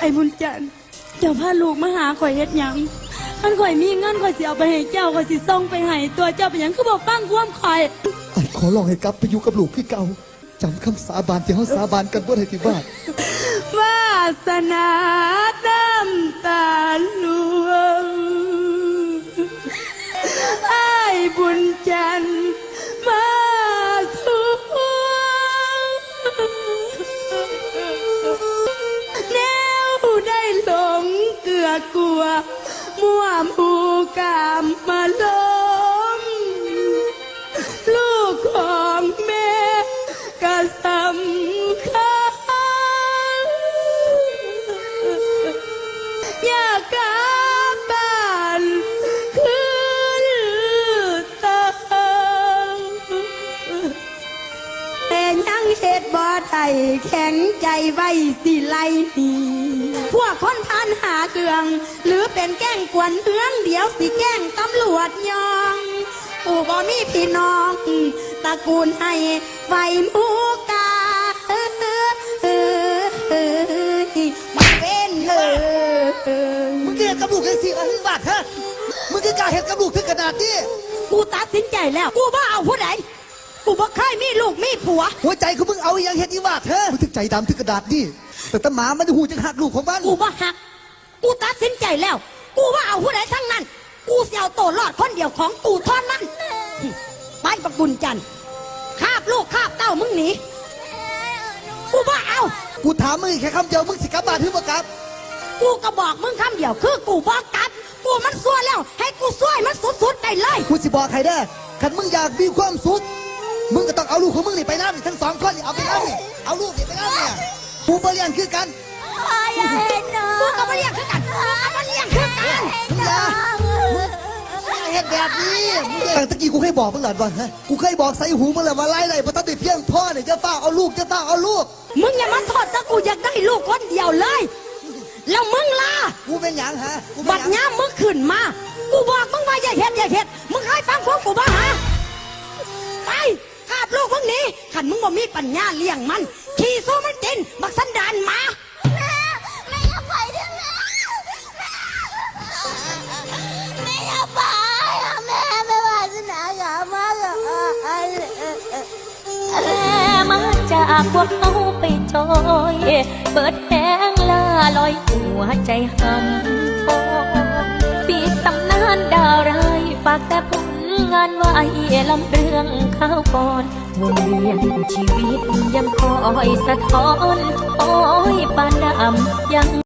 ไอ้บุญจันทร์เจ้าพาลูกมาหาข่อยเฮ็ดหยังอันข่อยมีเงินข่อยสิเอาไปให้เจ้าข่อยสิส่งไปให้ตัวเจ้าเป็นหยังคือบอกฟังความข่อยไอ้ขอลองให้กลับไปอยู่กับลูกคือเก่าจำคำสาบานที่เขาสาบานกันบ่ได้ที่บ้าน วาสนา กลือกลัวมั่วมูกามมา ได้แข็งใจไว้สิไลหนีพวกคนพานหาเกือง หรือเป็นแกล้งกวนเฮืองเดี๋ยวสิแกล้งตำรวจยองปู่บ่มีพี่น้องตระกูลให้ไฟหมูกามาเป็นเธอมึงเกลียดกับลูกยังสิมาถึงบาดฮะมึงคือกล้าเห็นกับลูกถึงขนาดนี้กูตัดสินใจแล้ว กูบ่เอาผู้ใด กูบ่เคยมีลูกมีผัว หัวใจของมึงเอาอยังเห็นอีบาดฮะมึงถึงใจดำถึงกระดาษนี่แต่ตาหมามันจะหูจังหักลูกของมันกูบ่หัก กูตัดสินใจแล้ว กูว่าเอาผู้ใดทั้งนั้น กูเสียวโตวรอดคนเดียวของกูเท่านั้นไปประกุลจันทร์คาบลูกคาบเต้ามึงหนี กูบ่เอา กูถามมึงแค่คำเดียวมึงสิกลับบ้านหรือบ่กลับ กูก็บอกมึงคำเดียวคือกูบอกกลับ กูมันซัวแล้ว ให้กูซัวให้มันสุดๆได้เลย กูสิบอกใครเด้อคันมึงอยากมีความสุข มึงก็ต้องเอาลูกของมึงนี่ไปน้ำนี่ทั้งสองคนนี่เอาไปน้ำนี่เอาลูกนี่ไปน้ำเนี่ยกูบริยานคือกันอย่าเห็นน้องกูก็มาเลี้ยงคือกันกูก็มาเลี้ยงคือกันมึงอย่ามึงอย่าเห็นแบบนี้มึงตั้งตะกี้กูเคยบอกมึงหลานว่าฮะกูเคยบอกใส่หูมึงแล้วว่าไล่ไล่พอตั้งแต่เพียงพ่อเนี่ยจะฝ้าเอาลูกจะฝ้าเอาลูก มึงอย่ามาโทษถ้ากูอยากได้ลูกคนเดียวเลย แล้วมึงล่ะกูเป็นหยังฮะกูเป็บันดหยังย้ำมึงขึ้นมา กูบอกมึงว่าอย่าเห็ดอย่าเห็ดมึงเคยฟังพวกกูบ้าฮะไปคาบ ลูกมึงหนี้ขันมึงบ่มีปัญญาเลี้ยงมัน ขี่สู้มันจินบักสันดานหมา แม่แม่อย่าไปเถอะแม่แม่อย่าไปอะแม่ไม่ว่าสนาหามาหรอกแม่มาจากพวกเขาไปจอย เปิดแหงลาลอยหัวใจหำพองปีตำนานดาวร้ายฝากแต่ผลงานไว้ลำเรื่องข้าวก่อน วนเวียนชีวิตยังคอยสะท้อน โอ้ยปานดำยัง